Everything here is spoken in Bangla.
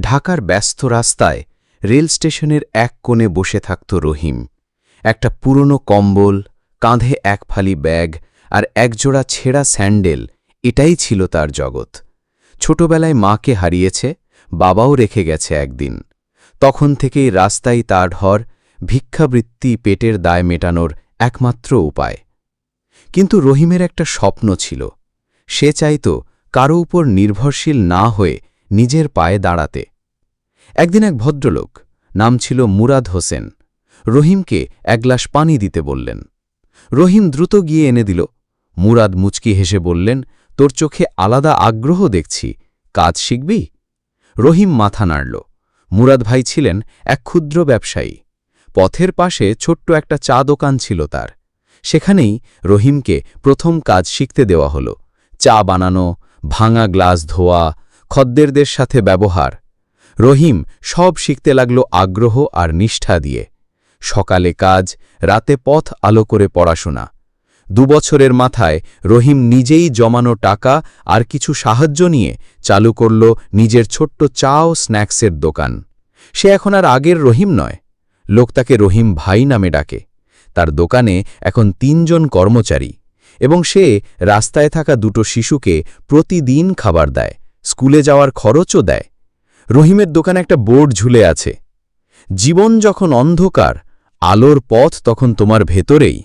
ঢাকার ব্যস্ত রাস্তায় রেল স্টেশনের এক কোণে বসে থাকত রহিম। একটা পুরনো কম্বল, কাঁধে এক ফালি ব্যাগ আর একজোড়া ছেঁড়া স্যান্ডেল, এটাই ছিল তার জগৎ। ছোটবেলায় মাকে হারিয়েছে, বাবাও রেখে গেছে একদিন। তখন থেকেই রাস্তায় তার ঢর, ভিক্ষাবৃত্তি পেটের দায় মেটানোর একমাত্র উপায়। কিন্তু রহিমের একটা স্বপ্ন ছিল। সে চাইত কারও উপর নির্ভরশীল না হয়ে নিজের পায়ে দাঁড়াতে। একদিন এক ভদ্রলোক, নাম ছিল মুরাদ হোসেন, রহিমকে এক গ্লাস পানি দিতে বললেন। রহিম দ্রুত গিয়ে এনে দিল। মুরাদ মুচকি হেসে বললেন, তোর চোখে আলাদা আগ্রহ দেখছি, কাজ শিখবি? রহিম মাথা নাড়ল। মুরাদ ভাই ছিলেন এক ক্ষুদ্র ব্যবসায়ী। পথের পাশে ছোট্ট একটা চা দোকান ছিল তার। সেখানেই রহিমকে প্রথম কাজ শিখতে দেওয়া হল। চা বানানো, ভাঙা গ্লাস ধোয়া খদ্দেরদের সাথে ব্যবহার। রহিম সব শিখতে লাগল আগ্রহ আর নিষ্ঠা দিয়ে। সকালে কাজ, রাতে পথ আলো করে পড়াশোনা। দুবছরের মাথায় রহিম নিজেই জমানো টাকা আর কিছু সাহায্য নিয়ে চালু করল নিজের ছোট্ট চা ও স্ন্যাক্সের দোকান। সে এখন আর আগের রহিম নয়। লোক তাকে রহিম ভাই নামে ডাকে। তার দোকানে এখন তিনজন কর্মচারী এবং সে রাস্তায় থাকা দুটো শিশুকে প্রতিদিন খাবার দেয়। স্কুলে যাওয়ার খরচও দেয়। রহিমের দোকানে একটা বোর্ড ঝুলে আছে। জীবন যখন অন্ধকার, আলোর পথ তখন তোমার ভেতরেই।